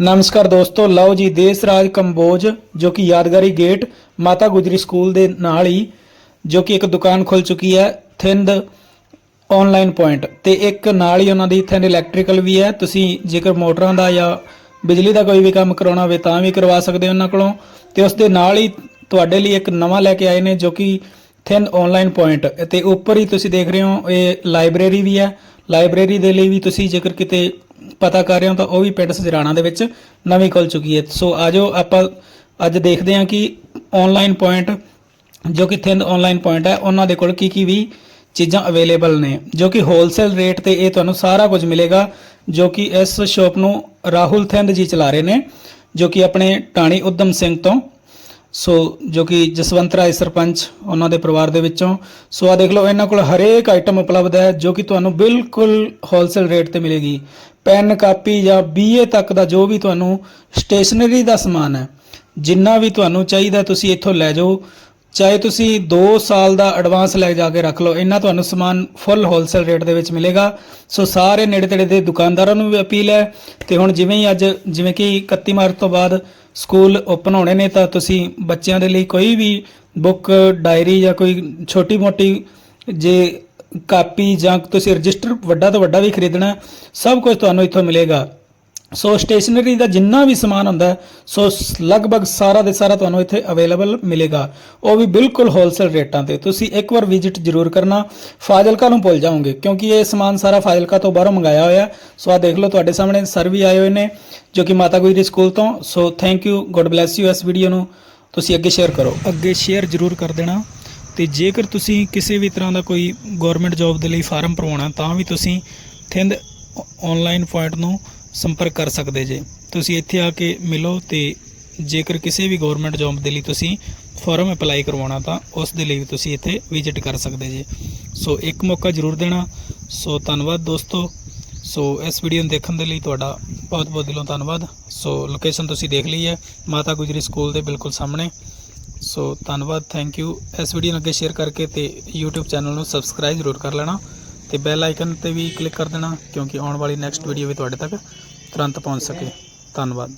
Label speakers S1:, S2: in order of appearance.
S1: ਨਮਸਕਾਰ ਦੋਸਤੋ, ਲਓ ਜੀ, ਦੇਸ ਰਾਜ ਕੰਬੋਜ, ਜੋ ਕਿ ਯਾਦਗਾਰੀ ਗੇਟ, ਮਾਤਾ ਗੁਜਰੀ ਸਕੂਲ ਦੇ ਨਾਲ ਹੀ, ਜੋ ਕਿ ਇੱਕ ਦੁਕਾਨ ਖੁੱਲ ਚੁੱਕੀ ਹੈ, ਥਿੰਦ ਆਨਲਾਈਨ ਪੁਆਇੰਟ ਤੇ ਇੱਕ ਨਾਲ ਹੀ ਉਹਨਾਂ ਦੀ ਥਿੰਦ ਇਲੈਕਟ੍ਰੀਕਲ ਵੀ ਹੈ। ਤੁਸੀਂ ਜੇਕਰ ਮੋਟਰਾਂ ਦਾ ਜਾਂ ਬਿਜਲੀ ਦਾ ਕੋਈ ਵੀ ਕੰਮ ਕਰਾਉਣਾ ਹੋਵੇ, ਤਾਂ ਵੀ ਕਰਵਾ ਸਕਦੇ ਹੋ ਉਹਨਾਂ ਕੋਲੋਂ। ਤੇ ਉਸ ਦੇ ਨਾਲ ਹੀ ਤੁਹਾਡੇ ਲਈ ਇੱਕ ਨਵਾਂ ਲੈ ਕੇ ਆਏ ਨੇ, ਜੋ ਕਿ ਥਿੰਦ ਆਨਲਾਈਨ ਪੁਆਇੰਟ ਤੇ ਉੱਪਰ ਹੀ ਤੁਸੀਂ ਦੇਖ ਰਹੇ ਹੋ, ਇਹ ਲਾਇਬ੍ਰੇਰੀ ਵੀ ਹੈ। ਲਾਇਬ੍ਰੇਰੀ ਦੇ ਲਈ ਵੀ ਤੁਸੀਂ ਜੇਕਰ ਕਿਤੇ ਪਤਾ ਕਰ ਰਹੇ ਹੋ ਤਾਂ ਉਹ ਵੀ ਪਿੰਡ ਸਜਰਾਣਾ ਦੇ ਵਿੱਚ ਨਵੀਂ ਖੁੱਲ ਚੁੱਕੀ ਹੈ। ਸੋ ਆਜੋ ਆਪਾਂ ਅੱਜ ਦੇਖਦੇ ਹਾਂ ਕਿ ਆਨਲਾਈਨ ਪੁਆਇੰਟ ਜੋ ਕਿ ਥਿੰਦ ਆਨਲਾਈਨ ਪੁਆਇੰਟ ਹੈ, ਉਹਨਾਂ ਦੇ ਕੋਲ ਕੀ ਕੀ ਵੀ ਚੀਜ਼ਾਂ ਅਵੇਲੇਬਲ ਨੇ, ਜੋ ਕਿ ਹੋਲਸੇਲ ਰੇਟ ਤੇ ਇਹ ਤੁਹਾਨੂੰ ਸਾਰਾ ਕੁਝ ਮਿਲੇਗਾ, ਜੋ ਕਿ ਇਸ ਸ਼ਾਪ ਨੂੰ ਰਾਹੁਲ ਥਿੰਦ ਜੀ ਚਲਾ ਰਹੇ ਨੇ, ਜੋ ਕਿ ਆਪਣੇ ਟਾਣੀ ਉਦਮ ਸਿੰਘ ਤੋਂ ਸੋ ਜੋ ਕਿ ਜਸਵੰਤ ਰਾਏ ਸਰਪੰਚ ਉਹਨਾਂ ਦੇ ਪਰਿਵਾਰ ਦੇ ਵਿੱਚੋਂ, ਸੋ ਆ ਦੇਖ ਲਓ, ਇਹਨਾਂ ਕੋਲ ਹਰੇਕ ਆਈਟਮ ਉਪਲਬਧ ਹੈ ਜੋ ਕਿ ਤੁਹਾਨੂੰ ਬਿਲਕੁਲ ਹੋਲਸੇਲ ਰੇਟ ਤੇ ਮਿਲੇਗੀ। ਪੈਨ ਕਾਪੀ ਜਾਂ ਬੀਏ ਤੱਕ ਦਾ ਜੋ ਵੀ ਤੁਹਾਨੂੰ ਸਟੇਸ਼ਨਰੀ ਦਾ ਸਮਾਨ ਹੈ, ਜਿੰਨਾ ਵੀ ਤੁਹਾਨੂੰ ਚਾਹੀਦਾ ਤੁਸੀਂ ਇੱਥੋਂ ਲੈ ਜਾਓ। ਚਾਹੇ ਤੁਸੀਂ 2 ਸਾਲ ਦਾ ਐਡਵਾਂਸ ਲੈ ਜਾ ਕੇ ਰੱਖ ਲਓ ਇਹਨਾਂ ਤੁਹਾਨੂੰ ਸਮਾਨ ਫੁੱਲ ਹੋਲਸੇਲ ਰੇਟ ਦੇ ਵਿੱਚ ਮਿਲੇਗਾ। ਸੋ ਸਾਰੇ ਨੇੜੇ ਤੇੜੇ ਦੇ ਦੁਕਾਨਦਾਰਾਂ ਨੂੰ ਵੀ ਅਪੀਲ ਹੈ ਤੇ ਹੁਣ ਜਿਵੇਂ ਹੀ ਅੱਜ, ਜਿਵੇਂ ਕਿ 31 ਮਾਰਚ ਤੋਂ ਬਾਅਦ ਸਕੂਲ ਓਪਨ ਹੋਣੇ ਨੇ, ਤਾਂ ਤੁਸੀਂ ਬੱਚਿਆਂ ਦੇ ਲਈ ਕੋਈ ਵੀ ਬੁੱਕ ਡਾਇਰੀ ਜਾਂ ਕੋਈ ਛੋਟੀ ਮੋਟੀ ਜੇ ਕਾਪੀ ਜਾਂ ਤੁਸੀਂ ਰਜਿਸਟਰ ਵੱਡਾ ਤੋਂ ਵੱਡਾ ਵੀ ਖਰੀਦਣਾ, ਸਭ ਕੁਝ ਤੁਹਾਨੂੰ ਇੱਥੋਂ ਮਿਲੇਗਾ। ਸੋ ਸਟੇਸ਼ਨਰੀ ਦਾ ਜਿੰਨਾ ਵੀ ਸਮਾਨ ਹੁੰਦਾ ਸੋ ਲਗਭਗ ਸਾਰਾ ਦੇ ਸਾਰਾ ਤੁਹਾਨੂੰ ਇੱਥੇ ਅਵੇਲੇਬਲ ਮਿਲੇਗਾ। ਉਹ ਵੀ ਬਿਲਕੁਲ ਹੋਲਸੇਲ ਰੇਟਾਂ ਤੇ। ਤੁਸੀਂ ਇੱਕ ਵਾਰ ਵਿਜ਼ਿਟ ਜ਼ਰੂਰ ਕਰਨਾ। ਫਾਜ਼ਿਲਕਾ ਨੂੰ ਭੁੱਲ ਜਾਓਗੇ, ਕਿਉਂਕਿ ਇਹ ਸਮਾਨ ਸਾਰਾ ਫਾਜ਼ਿਲਕਾ ਤੋਂ ਬਾਹਰੋਂ ਮੰਗਾਇਆ ਹੋਇਆ ਸੋ ਆ ਦੇਖ ਲਓ, ਤੁਹਾਡੇ ਸਾਹਮਣੇ ਸਰ ਵੀ ਆਏ ਹੋਏ ਨੇ, ਜੋ ਕਿ ਮਾਤਾ ਗੁਜਰੀ ਸਕੂਲ ਤੋਂ। So thank you God bless you ਇਸ ਵੀਡੀਓ ਨੂੰ। ਤੁਸੀਂ ਅੱਗੇ ਸ਼ੇਅਰ ਕਰੋ। ਅੱਗੇ ਸ਼ੇਅਰ ਜ਼ਰੂਰ ਕਰ ਦੇਣਾ। ਤੇ ਜੇਕਰ ਤੁਸੀਂ ਕਿਸੇ ਵੀ ਤਰ੍ਹਾਂ ਦਾ ਕੋਈ ਗਵਰਨਮੈਂਟ ਜੌਬ ਦੇ ਲਈ ਫਾਰਮ ਭਰਵਾਉਣਾ ਤਾਂ ਵੀ ਤੁਸੀਂ ਥਿੰਦ ਆਨਲਾਈਨ ਪੁਆਇੰਟ ਨੂੰ ਸੰਪਰਕ ਕਰ ਸਕਦੇ ਜੇ। ਤੁਸੀਂ ਇੱਥੇ ਆ ਕੇ ਮਿਲੋ ਤੇ ਜੇਕਰ ਕਿਸੇ ਵੀ ਗਵਰਨਮੈਂਟ ਜੌਬ ਦੇ ਲਈ ਤੁਸੀਂ ਫਾਰਮ ਅਪਲਾਈ ਕਰਵਾਉਣਾ ਤਾਂ ਉਸ ਦੇ ਲਈ ਵੀ ਤੁਸੀਂ ਇੱਥੇ ਵਿਜ਼ਿਟ ਕਰ ਸਕਦੇ ਜੇ। ਸੋ ਇੱਕ ਮੌਕਾ ਜ਼ਰੂਰ ਦੇਣਾ। ਸੋ ਧੰਨਵਾਦ ਦੋਸਤੋ। ਸੋ ਇਸ ਵੀਡੀਓ ਨੂੰ ਦੇਖਣ ਦੇ ਲਈ ਤੁਹਾਡਾ ਬਹੁਤ ਬਹੁਤ ਦਿਲੋਂ ਧੰਨਵਾਦ। ਸੋ ਲੋਕੇਸ਼ਨ ਤੁਸੀਂ ਦੇਖ ਲਈ ਹੈ, ਮਾਤਾ ਗੁਜਰੀ ਸਕੂਲ ਦੇ ਬਿਲਕੁਲ ਸਾਹਮਣੇ। ਸੋ ਧੰਨਵਾਦ ਥੈਂਕ ਯੂ ਇਸ ਵੀਡੀਓ ਨੂੰ ਅੱਗੇ ਸ਼ੇਅਰ ਕਰਕੇ ਤੇ YouTube ਚੈਨਲ ਨੂੰ ਸਬਸਕ੍ਰਾਈਬ ਜ਼ਰੂਰ ਕਰ ਲੈਣਾ। ਤੇ ਬੈਲ ਆਈਕਨ ਤੇ ਵੀ ਕਲਿੱਕ ਕਰ ਦੇਣਾ, ਕਿਉਂਕਿ ਆਉਣ ਵਾਲੀ ਨੈਕਸਟ ਵੀਡੀਓ ਵੀ ਤੁਹਾਡੇ ਤੱਕ ਤੁਰੰਤ ਪਹੁੰਚ ਸਕੇ। ਧੰਨਵਾਦ।